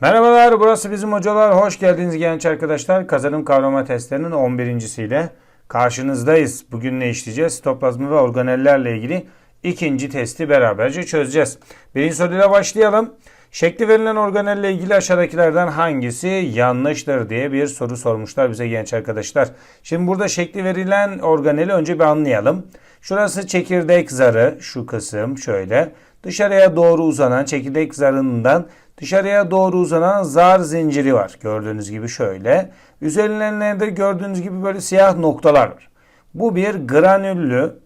Merhabalar, burası bizim hocalar. Hoş geldiniz genç arkadaşlar. Kazanım kavrama testlerinin 11.siyle karşınızdayız. Bugün ne işleyeceğiz? Sitoplazma ve organellerle ilgili ikinci testi beraberce çözeceğiz. Birinci soruyla başlayalım. Şekli verilen organelle ilgili aşağıdakilerden hangisi yanlıştır diye bir soru sormuşlar bize genç arkadaşlar. Şimdi burada şekli verilen organeli önce bir anlayalım. Şurası çekirdek zarı, şu kısım şöyle. Dışarıya doğru uzanan çekirdek zarından dışarıya doğru uzanan zar zinciri var. Gördüğünüz gibi şöyle. Üzerlerinde gördüğünüz gibi böyle siyah noktalar var. Bu bir granüllü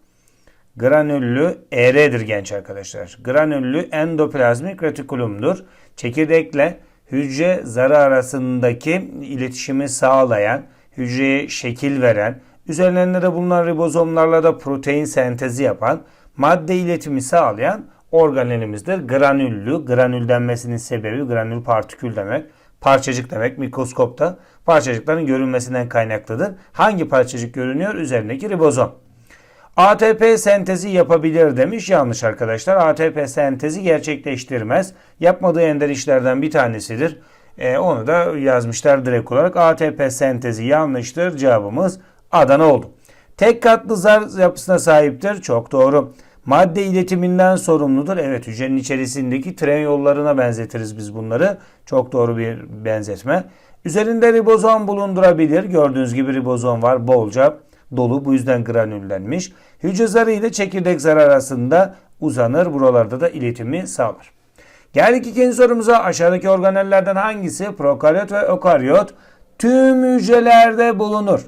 granüllü ER'dir genç arkadaşlar. Granüllü endoplazmik retikulumdur. Çekirdekle hücre zarı arasındaki iletişimi sağlayan, hücreye şekil veren, üzerlerinde de bulunan ribozomlarla da protein sentezi yapan, madde iletimi sağlayan organelimizdir. Granüllü, granül denmesinin sebebi granül partikül demek. Parçacık demek mikroskopta parçacıkların görünmesinden kaynaklıdır. Hangi parçacık görünüyor? Üzerindeki ribozom. ATP sentezi yapabilir demiş. Yanlış arkadaşlar. ATP sentezi gerçekleştirmez. Yapmadığı ender işlerden bir tanesidir. Ee, onu da yazmışlar direkt olarak. ATP sentezi yanlıştır. Cevabımız Adana oldu. Tek katlı zar yapısına sahiptir. Çok doğru. Madde iletiminden sorumludur. Evet hücrenin içerisindeki tren yollarına benzetiriz biz bunları. Çok doğru bir benzetme. Üzerinde ribozom bulundurabilir. Gördüğünüz gibi ribozom var bolca dolu bu yüzden granüllenmiş. Hücre zarı ile çekirdek zarı arasında uzanır. Buralarda da iletimi sağlar. Geldik ikinci sorumuza. Aşağıdaki organellerden hangisi prokaryot ve ökaryot tüm hücrelerde bulunur?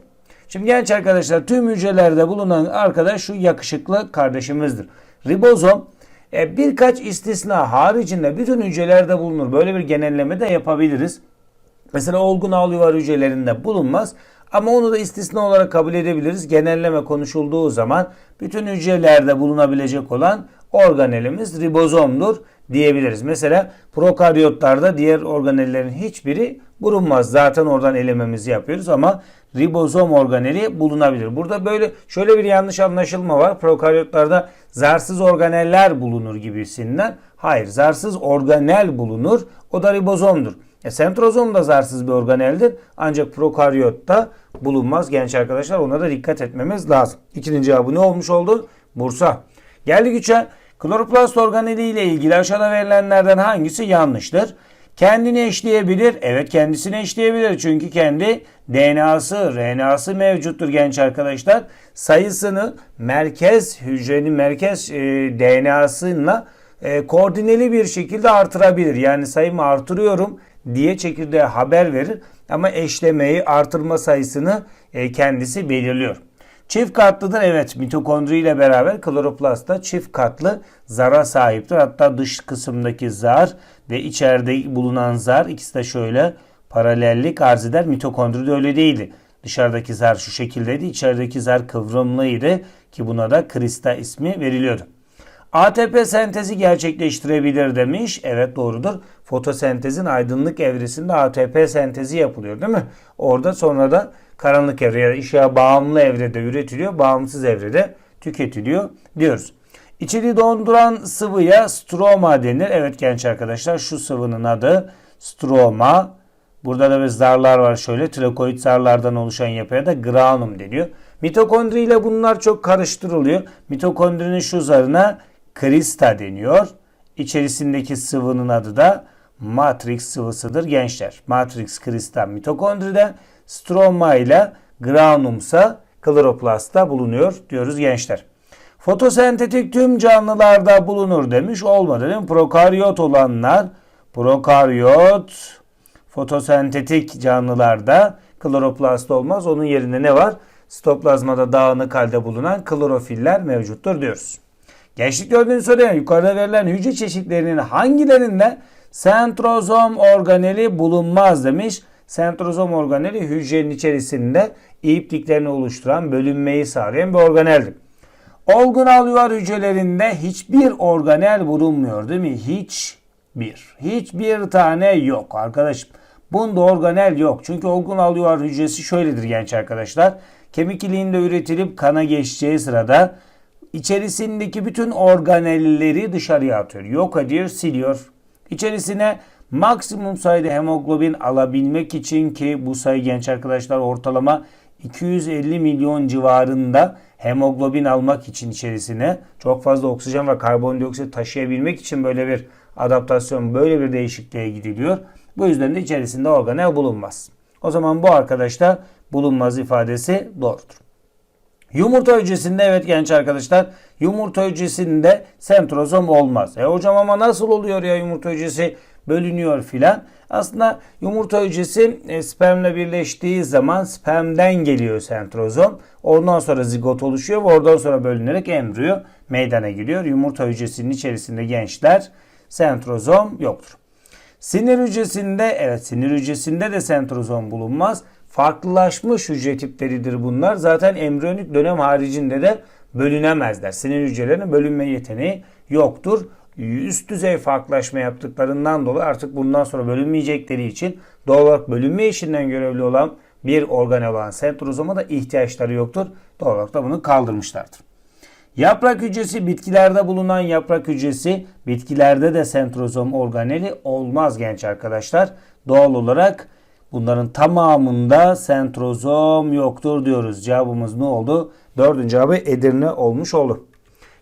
Şimdi genç arkadaşlar tüm hücrelerde bulunan arkadaş şu yakışıklı kardeşimizdir. Ribozom e, birkaç istisna haricinde bütün hücrelerde bulunur. Böyle bir genelleme de yapabiliriz. Mesela olgun ağlı yuvar hücrelerinde bulunmaz. Ama onu da istisna olarak kabul edebiliriz. Genelleme konuşulduğu zaman bütün hücrelerde bulunabilecek olan organelimiz ribozomdur diyebiliriz. Mesela prokaryotlarda diğer organellerin hiçbiri bulunmaz. Zaten oradan elememizi yapıyoruz ama ribozom organeli bulunabilir. Burada böyle şöyle bir yanlış anlaşılma var. Prokaryotlarda zarsız organeller bulunur gibisinden. Hayır, zarsız organel bulunur. O da ribozomdur. E, sentrozom da zarsız bir organeldir. Ancak prokaryotta bulunmaz genç arkadaşlar. Ona da dikkat etmemiz lazım. İkinci cevabı ne olmuş oldu? Bursa. Geldik 3'e. Kloroplast organeli ile ilgili aşağıda verilenlerden hangisi yanlıştır? Kendini eşleyebilir. Evet kendisini eşleyebilir. Çünkü kendi DNA'sı, RNA'sı mevcuttur genç arkadaşlar. Sayısını merkez hücrenin merkez e, DNA'sıyla e, koordineli bir şekilde artırabilir. Yani sayımı artırıyorum diye çekirdeğe haber verir. Ama eşlemeyi artırma sayısını e, kendisi belirliyor. Çift katlıdır evet mitokondri ile beraber kloroplastta çift katlı zara sahiptir. Hatta dış kısımdaki zar ve içeride bulunan zar ikisi de şöyle paralellik arz eder. Mitokondride öyle değildi. Dışarıdaki zar şu şekildeydi. içerideki zar kıvrımlıydı ki buna da krista ismi veriliyordu. ATP sentezi gerçekleştirebilir demiş. Evet doğrudur. Fotosentezin aydınlık evresinde ATP sentezi yapılıyor değil mi? Orada sonra da karanlık evre ya da ışığa bağımlı evrede üretiliyor. Bağımsız evrede tüketiliyor diyoruz. İçeriği donduran sıvıya stroma denir. Evet genç arkadaşlar şu sıvının adı stroma. Burada da bir zarlar var şöyle. Trakoid zarlardan oluşan yapıya da granum deniyor. Mitokondri ile bunlar çok karıştırılıyor. Mitokondrinin şu zarına krista deniyor. İçerisindeki sıvının adı da matrix sıvısıdır gençler. Matrix krista mitokondride, stroma ile granumsa kloroplastta bulunuyor diyoruz gençler. Fotosentetik tüm canlılarda bulunur demiş. Olmadı değil mi? Prokaryot olanlar prokaryot fotosentetik canlılarda kloroplast olmaz. Onun yerine ne var? Sitoplazmada dağınık halde bulunan klorofiller mevcuttur diyoruz. Gençlik gördüğünüz soruya yukarıda verilen hücre çeşitlerinin hangilerinde sentrozom organeli bulunmaz demiş. Sentrozom organeli hücrenin içerisinde ipliklerini oluşturan bölünmeyi sağlayan bir organeldir. Olgun alüvar hücrelerinde hiçbir organel bulunmuyor değil mi? Hiçbir. Hiçbir tane yok arkadaşım. Bunda organel yok. Çünkü olgun alüvar hücresi şöyledir genç arkadaşlar. Kemik iliğinde üretilip kana geçeceği sırada içerisindeki bütün organelleri dışarıya atıyor. Yok ediyor, siliyor. İçerisine Maksimum sayıda hemoglobin alabilmek için ki bu sayı genç arkadaşlar ortalama 250 milyon civarında hemoglobin almak için içerisine çok fazla oksijen ve karbondioksit taşıyabilmek için böyle bir adaptasyon, böyle bir değişikliğe gidiliyor. Bu yüzden de içerisinde organel bulunmaz. O zaman bu arkadaşta bulunmaz ifadesi doğrudur. Yumurta hücresinde evet genç arkadaşlar yumurta hücresinde sentrozom olmaz. E hocam ama nasıl oluyor ya yumurta hücresi bölünüyor filan. Aslında yumurta hücresi e, spermle birleştiği zaman spermden geliyor sentrozom. Ondan sonra zigot oluşuyor ve oradan sonra bölünerek embriyo meydana geliyor. Yumurta hücresinin içerisinde gençler sentrozom yoktur. Sinir hücresinde evet sinir hücresinde de sentrozom bulunmaz. Farklılaşmış hücre tipleridir bunlar. Zaten embriyonik dönem haricinde de bölünemezler. Sinir hücrelerinin bölünme yeteneği yoktur. Üst düzey farklılaşma yaptıklarından dolayı artık bundan sonra bölünmeyecekleri için doğal olarak bölünme işinden görevli olan bir organ olan sentrozoma da ihtiyaçları yoktur. Doğal olarak da bunu kaldırmışlardır. Yaprak hücresi bitkilerde bulunan yaprak hücresi bitkilerde de sentrozom organeli olmaz genç arkadaşlar. Doğal olarak bunların tamamında sentrozom yoktur diyoruz. Cevabımız ne oldu? Dördüncü cevabı Edirne olmuş oldu.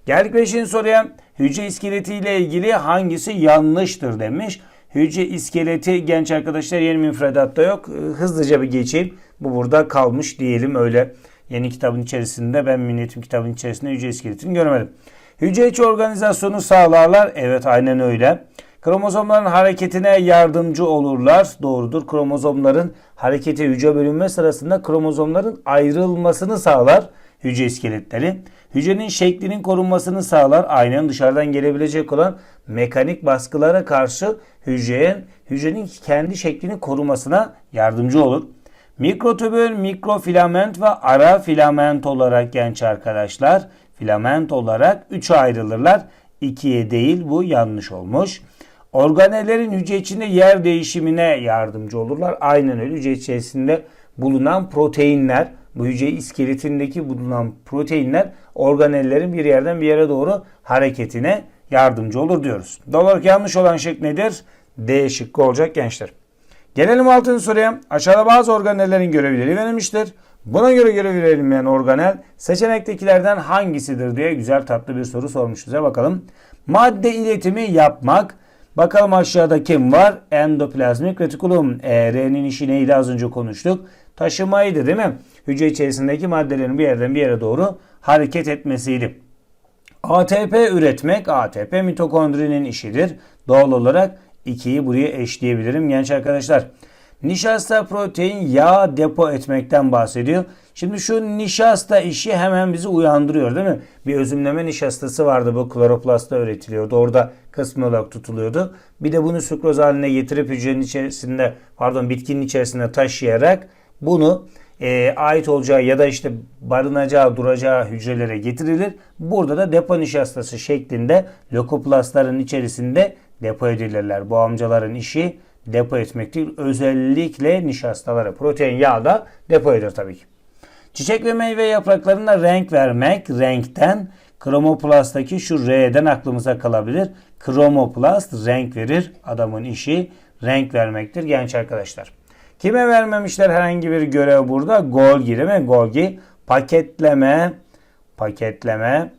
Geldik beşinci soruya. Hücre iskeleti ile ilgili hangisi yanlıştır demiş. Hücre iskeleti genç arkadaşlar yeni müfredatta yok. Hızlıca bir geçeyim. Bu burada kalmış diyelim öyle. Yeni kitabın içerisinde ben Minnetim kitabın içerisinde hücre iskeletini görmedim. Hücre içi organizasyonu sağlarlar. Evet aynen öyle. Kromozomların hareketine yardımcı olurlar. Doğrudur. Kromozomların hareketi hücre bölünme sırasında kromozomların ayrılmasını sağlar hücre iskeletleri. Hücrenin şeklinin korunmasını sağlar. Aynen dışarıdan gelebilecek olan mekanik baskılara karşı hücrenin, hücrenin kendi şeklini korumasına yardımcı olur. Mikrotübül, mikrofilament ve ara filament olarak genç arkadaşlar filament olarak 3'e ayrılırlar. 2'ye değil bu yanlış olmuş. Organellerin hücre içinde yer değişimine yardımcı olurlar. Aynen öyle hücre içerisinde bulunan proteinler bu hücre iskeletindeki bulunan proteinler organellerin bir yerden bir yere doğru hareketine yardımcı olur diyoruz. Doğal olarak yanlış olan şık nedir? D şıkkı olacak gençler. Gelelim altıncı soruya. Aşağıda bazı organellerin görevleri verilmiştir. Buna göre görev verilmeyen organel seçenektekilerden hangisidir diye güzel tatlı bir soru sormuş bize bakalım. Madde iletimi yapmak. Bakalım aşağıda kim var? Endoplazmik retikulum. ER'nin işi neydi az önce konuştuk. Taşımaydı değil mi? Hücre içerisindeki maddelerin bir yerden bir yere doğru hareket etmesiydi. ATP üretmek ATP mitokondrinin işidir. Doğal olarak 2'yi buraya eşleyebilirim genç arkadaşlar. Nişasta protein yağ depo etmekten bahsediyor. Şimdi şu nişasta işi hemen bizi uyandırıyor değil mi? Bir özümleme nişastası vardı bu kloroplastta üretiliyordu. Orada kısmı olarak tutuluyordu. Bir de bunu sükroz haline getirip hücrenin içerisinde pardon bitkinin içerisinde taşıyarak bunu e, ait olacağı ya da işte barınacağı, duracağı hücrelere getirilir. Burada da depo nişastası şeklinde lökoplastların içerisinde depo edilirler. Bu amcaların işi depo etmektir. Özellikle nişastaları, protein yağ da depo eder tabii ki. Çiçek ve meyve yapraklarına renk vermek, renkten kromoplasttaki şu R'den aklımıza kalabilir. Kromoplast renk verir. Adamın işi renk vermektir genç arkadaşlar. Kime vermemişler herhangi bir görev burada? Golgi değil mi? Golgi paketleme, paketleme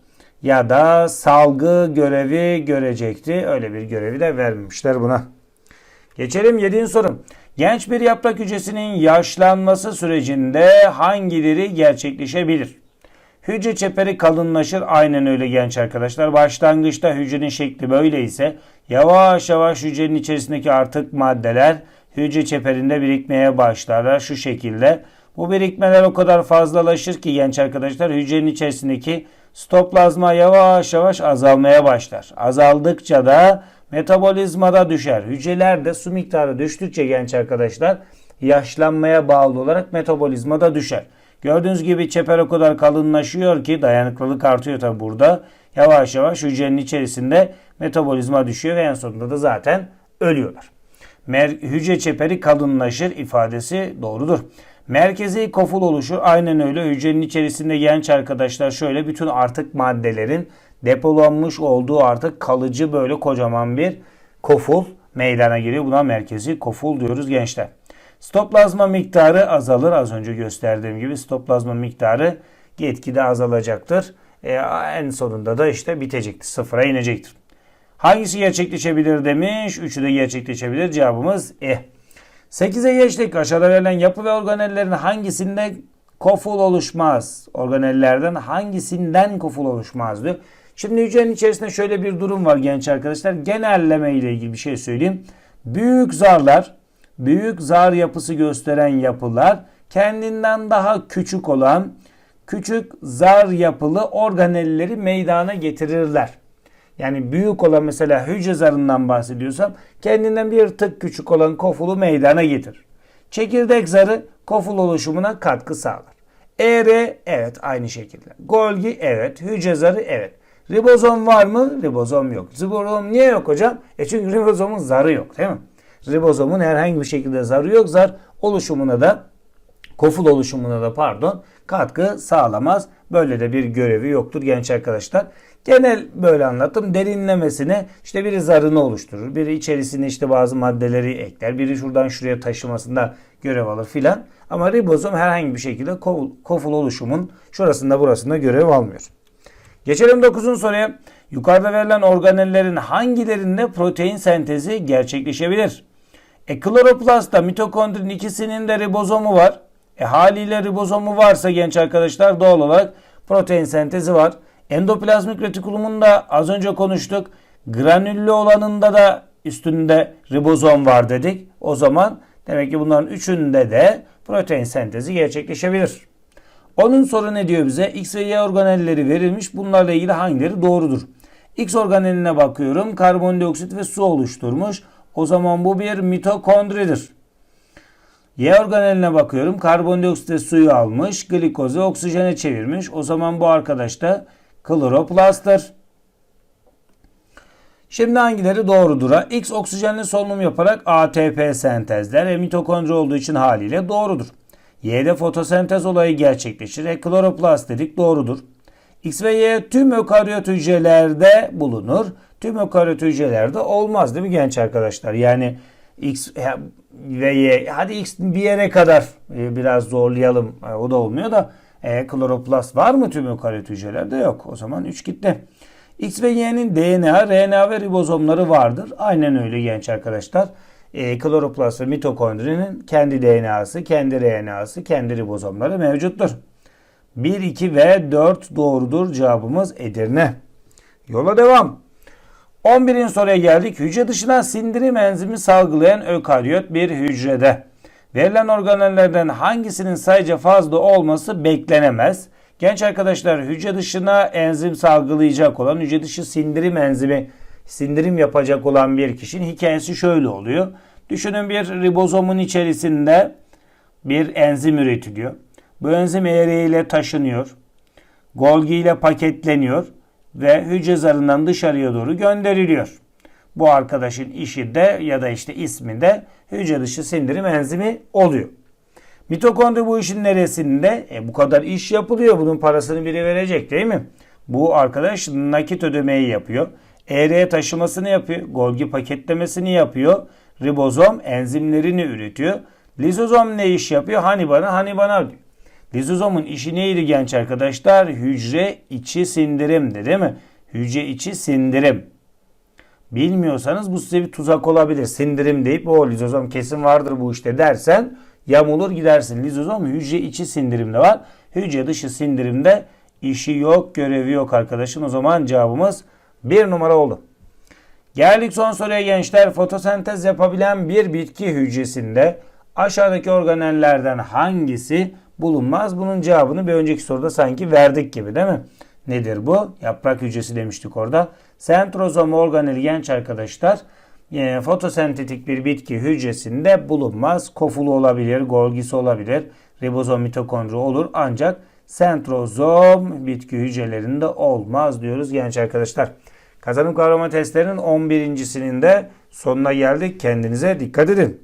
ya da salgı görevi görecekti. Öyle bir görevi de vermemişler buna. Geçelim 7. soru. Genç bir yaprak hücresinin yaşlanması sürecinde hangileri gerçekleşebilir? Hücre çeperi kalınlaşır. Aynen öyle genç arkadaşlar. Başlangıçta hücrenin şekli böyle ise yavaş yavaş hücrenin içerisindeki artık maddeler hücre çeperinde birikmeye başlarlar şu şekilde. Bu birikmeler o kadar fazlalaşır ki genç arkadaşlar hücrenin içerisindeki stoplazma yavaş yavaş azalmaya başlar. Azaldıkça da metabolizmada düşer. Hücrelerde su miktarı düştükçe genç arkadaşlar yaşlanmaya bağlı olarak metabolizmada düşer. Gördüğünüz gibi çeper o kadar kalınlaşıyor ki dayanıklılık artıyor tabi burada. Yavaş yavaş hücrenin içerisinde metabolizma düşüyor ve en sonunda da zaten ölüyorlar. Mer hücre çeperi kalınlaşır ifadesi doğrudur. Merkezi koful oluşur. Aynen öyle. Hücrenin içerisinde genç arkadaşlar şöyle bütün artık maddelerin depolanmış olduğu artık kalıcı böyle kocaman bir koful meydana geliyor. Buna merkezi koful diyoruz gençler. Stoplazma miktarı azalır. Az önce gösterdiğim gibi stoplazma miktarı gitgide azalacaktır. E, en sonunda da işte bitecektir. Sıfıra inecektir. Hangisi gerçekleşebilir demiş. Üçü de gerçekleşebilir. Cevabımız E. 8'e geçtik. Aşağıda verilen yapı ve organellerin hangisinde koful oluşmaz? Organellerden hangisinden koful oluşmaz diyor. Şimdi hücrenin içerisinde şöyle bir durum var genç arkadaşlar. Genelleme ile ilgili bir şey söyleyeyim. Büyük zarlar, büyük zar yapısı gösteren yapılar kendinden daha küçük olan küçük zar yapılı organelleri meydana getirirler. Yani büyük olan mesela hücre zarından bahsediyorsam kendinden bir tık küçük olan kofulu meydana getir. Çekirdek zarı koful oluşumuna katkı sağlar. ER evet aynı şekilde. Golgi evet. Hücre zarı evet. Ribozom var mı? Ribozom yok. Ribozom niye yok hocam? E çünkü ribozomun zarı yok değil mi? Ribozomun herhangi bir şekilde zarı yok. Zar oluşumuna da koful oluşumuna da pardon katkı sağlamaz. Böyle de bir görevi yoktur genç arkadaşlar. Genel böyle anlattım. Derinlemesine işte biri zarını oluşturur. Biri içerisine işte bazı maddeleri ekler. Biri şuradan şuraya taşımasında görev alır filan. Ama ribozom herhangi bir şekilde koful oluşumun şurasında burasında görev almıyor. Geçelim 9. soruya. Yukarıda verilen organellerin hangilerinde protein sentezi gerçekleşebilir? E kloroplastta mitokondrin ikisinin de ribozomu var. E haliyle ribozomu varsa genç arkadaşlar doğal olarak protein sentezi var. Endoplazmik retikulumunda az önce konuştuk. Granüllü olanında da üstünde ribozom var dedik. O zaman demek ki bunların üçünde de protein sentezi gerçekleşebilir. Onun soru ne diyor bize? X ve Y organelleri verilmiş. Bunlarla ilgili hangileri doğrudur? X organeline bakıyorum. Karbondioksit ve su oluşturmuş. O zaman bu bir mitokondridir. Y organeline bakıyorum. Karbondioksit ve suyu almış. Glikozu oksijene çevirmiş. O zaman bu arkadaş da kloroplasttır. Şimdi hangileri doğrudur? X oksijenli solunum yaparak ATP sentezler. E, mitokondri olduğu için haliyle doğrudur. Y'de fotosentez olayı gerçekleşir. E, kloroplast dedik doğrudur. X ve Y tüm ökaryot hücrelerde bulunur. Tüm ökaryot hücrelerde olmaz değil mi genç arkadaşlar? Yani X ve Y hadi X bir yere kadar e, biraz zorlayalım. E, o da olmuyor da e, kloroplast var mı tüm ökaryot hücrelerde? Yok. O zaman 3 gitti. X ve Y'nin DNA, RNA ve ribozomları vardır. Aynen öyle genç arkadaşlar. E, kloroplast ve mitokondrinin kendi DNA'sı, kendi RNA'sı, kendi ribozomları mevcuttur. 1, 2 ve 4 doğrudur. Cevabımız Edirne. Yola devam. 11. soruya geldik. Hücre dışına sindirim enzimi salgılayan ökaryot bir hücrede. Verilen organellerden hangisinin sayıca fazla olması beklenemez. Genç arkadaşlar hücre dışına enzim salgılayacak olan hücre dışı sindirim enzimi sindirim yapacak olan bir kişinin hikayesi şöyle oluyor. Düşünün bir ribozomun içerisinde bir enzim üretiliyor. Bu enzim eğriyle taşınıyor. Golgi ile paketleniyor ve hücre zarından dışarıya doğru gönderiliyor. Bu arkadaşın işi de ya da işte ismi de hücre dışı sindirim enzimi oluyor. Mitokondri bu işin neresinde? E bu kadar iş yapılıyor. Bunun parasını biri verecek değil mi? Bu arkadaş nakit ödemeyi yapıyor. ER'ye taşımasını yapıyor. Golgi paketlemesini yapıyor. Ribozom enzimlerini üretiyor. Lizozom ne iş yapıyor? Hani bana hani bana diyor. Lizozomun işi neydi genç arkadaşlar? Hücre içi sindirimdi değil mi? Hücre içi sindirim. Bilmiyorsanız bu size bir tuzak olabilir. Sindirim deyip o lizozom kesin vardır bu işte dersen yamulur gidersin. Lizozom hücre içi sindirimde var. Hücre dışı sindirimde işi yok, görevi yok arkadaşım. O zaman cevabımız bir numara oldu. Geldik son soruya gençler. Fotosentez yapabilen bir bitki hücresinde aşağıdaki organellerden hangisi bulunmaz? Bunun cevabını bir önceki soruda sanki verdik gibi değil mi? Nedir bu? Yaprak hücresi demiştik orada. Sentrozom organeli genç arkadaşlar e, fotosentetik bir bitki hücresinde bulunmaz. Kofulu olabilir, golgisi olabilir, ribozom mitokondri olur ancak sentrozom bitki hücrelerinde olmaz diyoruz genç arkadaşlar. Kazanım kavrama testlerinin 11.sinin de sonuna geldik. Kendinize dikkat edin.